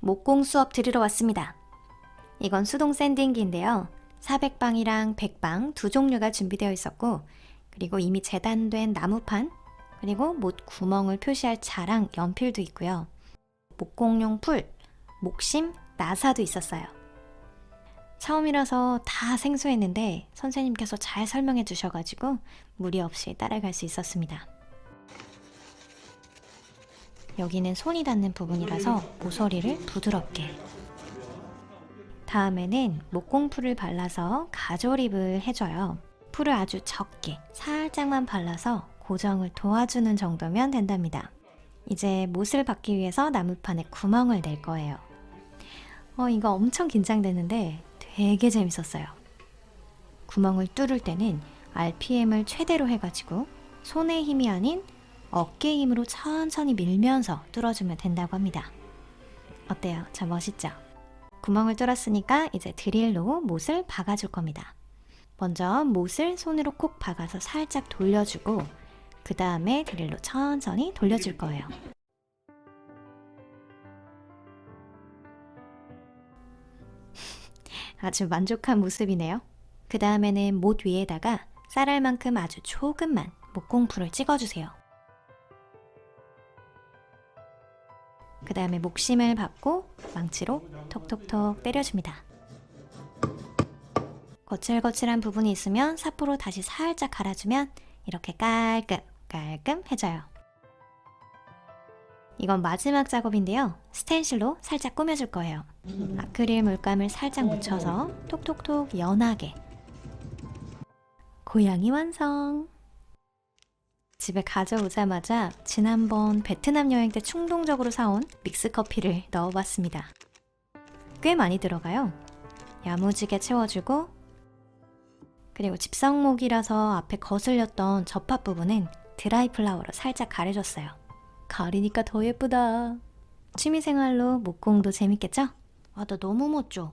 목공 수업 들으러 왔습니다. 이건 수동 샌딩기인데요. 400방이랑 100방 두 종류가 준비되어 있었고, 그리고 이미 재단된 나무판, 그리고 못 구멍을 표시할 자랑 연필도 있고요. 목공용 풀, 목심, 나사도 있었어요. 처음이라서 다 생소했는데 선생님께서 잘 설명해 주셔가지고 무리 없이 따라갈 수 있었습니다. 여기는 손이 닿는 부분이라서 모서리를 부드럽게. 다음에는 목공풀을 발라서 가조립을 해줘요. 풀을 아주 적게, 살짝만 발라서 고정을 도와주는 정도면 된답니다. 이제 못을 받기 위해서 나무판에 구멍을 낼 거예요. 어, 이거 엄청 긴장되는데 되게 재밌었어요. 구멍을 뚫을 때는 RPM을 최대로 해가지고 손의 힘이 아닌 어깨 힘으로 천천히 밀면서 뚫어주면 된다고 합니다. 어때요? 저 멋있죠? 구멍을 뚫었으니까 이제 드릴로 못을 박아줄 겁니다. 먼저 못을 손으로 콕 박아서 살짝 돌려주고 그 다음에 드릴로 천천히 돌려줄 거예요. 아주 만족한 모습이네요. 그 다음에는 못 위에다가 쌀알만큼 아주 조금만 목공풀을 찍어주세요. 그 다음에 목심을 받고 망치로 톡톡톡 때려줍니다. 거칠거칠한 부분이 있으면 사포로 다시 살짝 갈아주면 이렇게 깔끔 깔끔해져요. 이건 마지막 작업인데요. 스텐실로 살짝 꾸며줄 거예요. 아크릴 물감을 살짝 묻혀서 톡톡톡 연하게 고양이 완성! 집에 가져오자마자 지난번 베트남 여행 때 충동적으로 사온 믹스 커피를 넣어봤습니다. 꽤 많이 들어가요. 야무지게 채워주고 그리고 집성목이라서 앞에 거슬렸던 접합 부분은 드라이 플라워로 살짝 가려줬어요. 가리니까 더 예쁘다. 취미생활로 목공도 재밌겠죠? 아, 나 너무 멋져.